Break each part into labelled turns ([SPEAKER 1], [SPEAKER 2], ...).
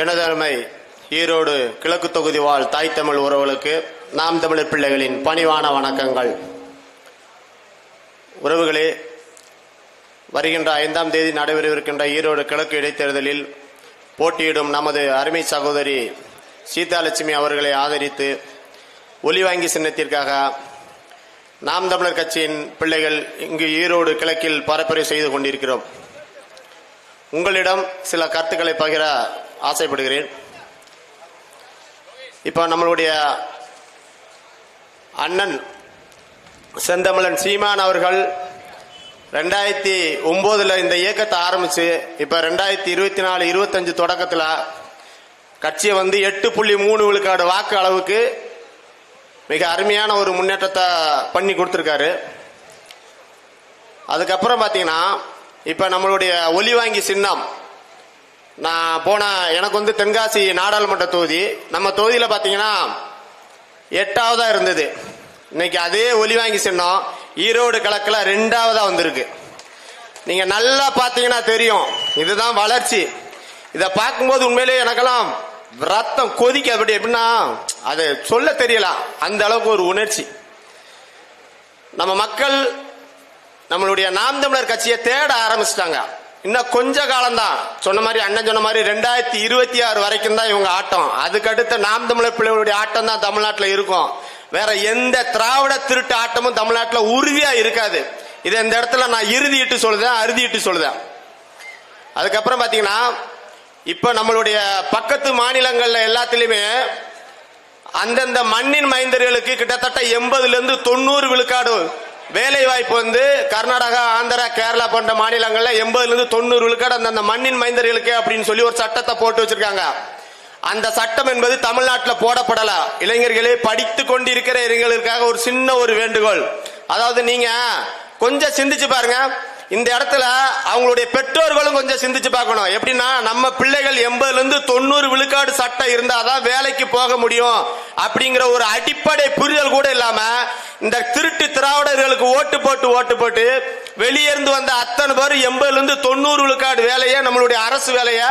[SPEAKER 1] எனதருமை ஈரோடு கிழக்கு தொகுதி வாழ் தாய் தமிழ் உறவுகளுக்கு நாம் தமிழர் பிள்ளைகளின் பணிவான வணக்கங்கள். உறவுகளே வருகின்ற ஐந்தாம் தேதி நடைபெறவிருக்கின்ற ஈரோடு கிழக்கு இடைத்தேர்தலில் போட்டியிடும் நமது அருமை சகோதரி சீதாலட்சுமி அவர்களை ஆதரித்து ஒலி வாங்கி சின்னத்திற்காக நாம் தமிழர் கட்சியின் பிள்ளைகள் இங்கு ஈரோடு கிழக்கில் பரப்புரை செய்து கொண்டிருக்கிறோம். உங்களிடம் சில கருத்துக்களை பகிர ஆசைப்படுகிறேன். இப்போ நம்மளுடைய அண்ணன் செந்தமிழன் சீமான் அவர்கள் ரெண்டாயிரத்தி ஒம்போதில் இந்த இயக்கத்தை ஆரம்பித்து இப்போ ரெண்டாயிரத்தி இருபத்தி நாலு இருபத்தஞ்சு தொடக்கத்தில் கட்சியை வந்து எட்டு புள்ளி மூணு விழுக்காடு வாக்கு அளவுக்கு மிக அருமையான ஒரு முன்னேற்றத்தை பண்ணி கொடுத்துருக்காரு. அதுக்கப்புறம் பார்த்தீங்கன்னா இப்போ நம்மளுடைய ஒலி வாங்கி சின்னம் நான் போன எனக்கு வந்து தென்காசி நாடாளுமன்ற தொகுதி. நம்ம தொகுதியில் பார்த்தீங்கன்னா எட்டாவதா இருந்தது. இன்னைக்கு அதே ஒலி வாங்கி சின்னம். ஈரோடு கிழக்கில் ரெண்டாவதா வந்திருக்கு. நீங்கள் நல்லா பார்த்தீங்கன்னா தெரியும். இதுதான் வளர்ச்சி. இதை பார்க்கும்போது உண்மையிலேயே எனக்கெல்லாம் ரத்தம் கொதிக்க அப்படி எப்படின்னா அது சொல்ல தெரியலாம் அந்த அளவுக்கு ஒரு உணர்ச்சி. நம்ம மக்கள் நம்மளுடைய நாம் தமிழர் கட்சியை தேட ஆரம்பிச்சிட்டாங்க. இன்னும் கொஞ்ச காலம்தான். சொன்ன மாதிரி அண்ணன் சொன்ன மாதிரி ரெண்டாயிரத்தி இருபத்தி ஆறு வரைக்கும் தான் இவங்க ஆட்டம். அதுக்கடுத்து நாம் தமிழர் பிள்ளைகளுடைய ஆட்டம் தான் தமிழ்நாட்டில் இருக்கும். வேற எந்த திராவிட திருட்டு ஆட்டமும் தமிழ்நாட்டில் உறுதியா இருக்காது. இதை இந்த இடத்துல நான் இறுதியிட்டு சொல்லுதேன் அறுதியிட்டு சொல்லுதேன் அதுக்கப்புறம் பாத்தீங்கன்னா இப்ப நம்மளுடைய பக்கத்து மாநிலங்கள்ல எல்லாத்துலயுமே அந்தந்த மண்ணின் மைந்தர்களுக்கு கிட்டத்தட்ட எண்பதுல இருந்து தொண்ணூறு விழுக்காடு வேலை வாய்ப்பு வந்து கர்நாடகா ஆந்திரா கேரளா போன்ற மாநிலங்கள்ல எண்பதுல இருந்து தொண்ணூறு விழுக்காடு அந்தந்த மண்ணின் மைந்தர்களுக்கு அப்படின்னு சொல்லி ஒரு சட்டத்தை போட்டு வச்சிருக்காங்க. அந்த சட்டம் என்பது தமிழ்நாட்டில் போடப்படல. இளைஞர்களே படித்து கொண்டிருக்கிற இளைஞர்களுக்காக ஒரு சின்ன ஒரு வேண்டுகோள். அதாவது நீங்க கொஞ்சம் சிந்திச்சு பாருங்க. இந்த இடத்துல அவங்களுடைய பெற்றோர்களும் கொஞ்சம் சிந்திச்சு பார்க்கணும். எப்படின்னா நம்ம பிள்ளைகள் எண்பதுல இருந்து தொண்ணூறு விழுக்காடு சட்டம் இருந்தாதான் வேலைக்கு போக முடியும் அப்படிங்கிற ஒரு அடிப்படை புரிதல் கூட இல்லாம இந்த திருட்டு திராவிடர்களுக்கு ஓட்டு போட்டு ஓட்டு போட்டு வெளியிருந்து வந்த அத்தனை பேர் எண்பதுல இருந்து தொண்ணூறு விழுக்காடு வேலையை நம்மளுடைய அரசு வேலையை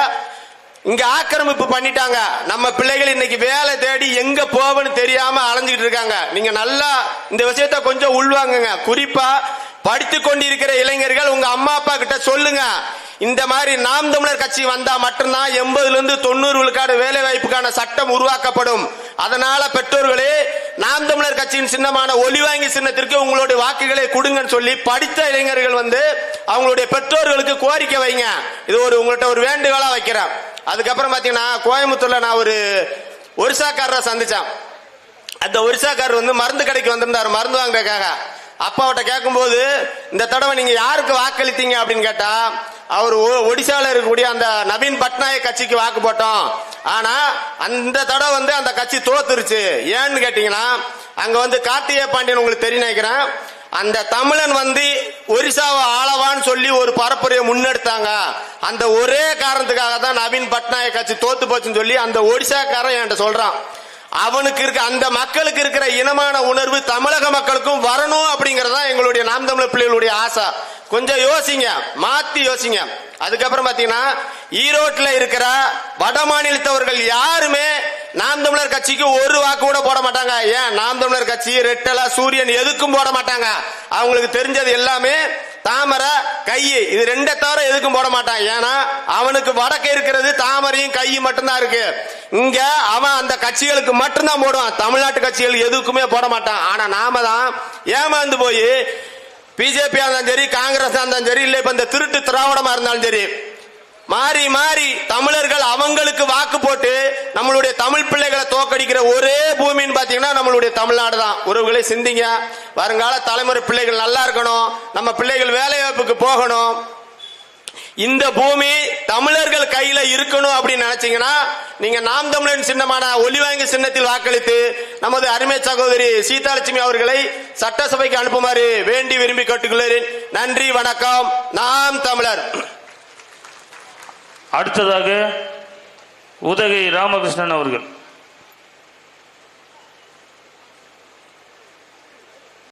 [SPEAKER 1] இங்க ஆக்கிரமிப்பு பண்ணிட்டாங்க. நம்ம பிள்ளைகள் இன்னைக்கு வேலை தேடி எங்க போவன்னு தெரியாம அலைஞ்சிட்டு இருக்காங்க. நீங்க நல்லா இந்த விஷயத்த கொஞ்சம் உள்வாங்குங்க. குறிப்பா படித்து கொண்டிருக்கிற இளைஞர்கள் உங்க அம்மா அப்பா கிட்ட சொல்லுங்க. இந்த மாதிரி நாம் தமிழர் கட்சி வந்தா மட்டும்தான் எண்பதுல இருந்து தொண்ணூறு விழுக்காடு வேலை வாய்ப்புக்கான சட்டம் உருவாக்கப்படும். அதனால பெற்றோர்களே நாம் தமிழர் கட்சியின் சின்னமான ஒலிவாங்கி சின்னத்திற்கு உங்களுடைய வாக்குகளை கொடுங்கன்னு சொல்லி படித்த இளைஞர்கள் வந்து அவங்களுடைய பெற்றோர்களுக்கு கோரிக்கை வைங்க. இது ஒரு உங்கள்கிட்ட ஒரு வேண்டுகோளா வைக்கிறேன். அதுக்கப்புறம் பாத்தீங்கன்னா கோயம்புத்தூர்ல நான் ஒரு ஒரிசாக்காரரை சந்திச்சேன். அந்த ஒரிசாக்காரர் வந்து மருந்து கடைக்கு வந்திருந்தாரு மருந்து வாங்குறதுக்காக. அப்பாவிட்ட கேட்கும்போது இந்த தடவை நீங்க யாருக்கு வாக்களித்தீங்க? அப்படின்னு கேட்டா அவர் ஒடிசால இருக்கக்கூடிய அந்த நவீன் பட்நாயக் கட்சிக்கு வாக்கு போட்டோம். ஆனா அந்த தடவை வந்து அந்த கட்சி தோத்துருச்சு. ஏன்னு கேட்டீங்கன்னா அங்க வந்து கார்த்திகே பாண்டியன் உங்களுக்கு தெரியும் நினைக்கிறேன். அந்த தமிழன் வந்து ஒரிசாவை ஆளவான்னு சொல்லி ஒரு பரப்புரையை முன்னெடுத்தாங்க. அந்த ஒரே காரணத்துக்காக தான் நவீன் பட்நாயக் கட்சி தோத்து போச்சுன்னு சொல்லி அந்த ஒடிசாக்காரன் என்கிட்ட சொல்றான். அவனுக்கு இருக்க அந்த மக்களுக்கு இருக்கிற இனமான உணர்வு தமிழக மக்களுக்கும் வரணும் அப்படிங்கறதா எங்களுடைய நாம் தமிழர் பிள்ளைகளுடைய ஆசை. கொஞ்சம் யோசிங்க மாத்தி யோசிங்க. அதுக்கப்புறம் பாத்தீங்கன்னா ஈரோட்ல இருக்கிற வட மாநிலத்தவர்கள் யாருமே நாம் தமிழர் கட்சிக்கு ஒரு வாக்கு கூட போட மாட்டாங்க. ஏன்? நாம் தமிழர் கட்சி ரெட்டலா சூரியன் எதுக்கும் போட மாட்டாங்க. அவங்களுக்கு தெரிஞ்சது எல்லாமே தாமரை கை இது ரெண்டை தவிர எதுக்கும் போட மாட்டான். ஏன்னா அவனுக்கு வடக்கு இருக்கிறது தாமரையும் கையும் மட்டும்தான் இருக்கு. இங்க அவன் அந்த கட்சிகளுக்கு மட்டும்தான் போடுவான். தமிழ்நாட்டு கட்சிகள் எதுக்குமே போட மாட்டான். ஆனா நாம தான் ஏமாந்து போய் பிஜேபியா இருந்தாலும் சரி காங்கிரஸ் இருந்தாலும் சரி இல்ல இப்ப இந்த திருட்டு திராவிடமா இருந்தாலும் சரி மாறி மாறி தமிழர்கள் அவங்களுக்கு வாக்கு போட்டு நம்மளுடைய தமிழ் பிள்ளைகளை தோக்கடிக்கிற ஒரே பூமின்னு பாத்தீங்கன்னா நம்மளுடைய தமிழ்நாடு தான் உறவுகளை சிந்திங்க. வருங்கால தலைமுறை பிள்ளைகள் நல்லா இருக்கணும். நம்ம பிள்ளைகள் வேலைவாய்ப்புக்கு போகணும். இந்த பூமி தமிழர்கள் கையில இருக்கணும் அப்படின்னு நினைச்சீங்கன்னா நீங்க நாம் தமிழன் சின்னமான ஒலிவாங்கி சின்னத்தில் வாக்களித்து நமது அருமை சகோதரி சீதாலட்சுமி அவர்களை சட்டசபைக்கு அனுப்புமாறு வேண்டி விரும்பி கேட்டுக்கொள்கிறேன். நன்றி வணக்கம். நாம் தமிழர்.
[SPEAKER 2] அடுத்ததாக உதகை ராமகிருஷ்ணன் அவர்கள்.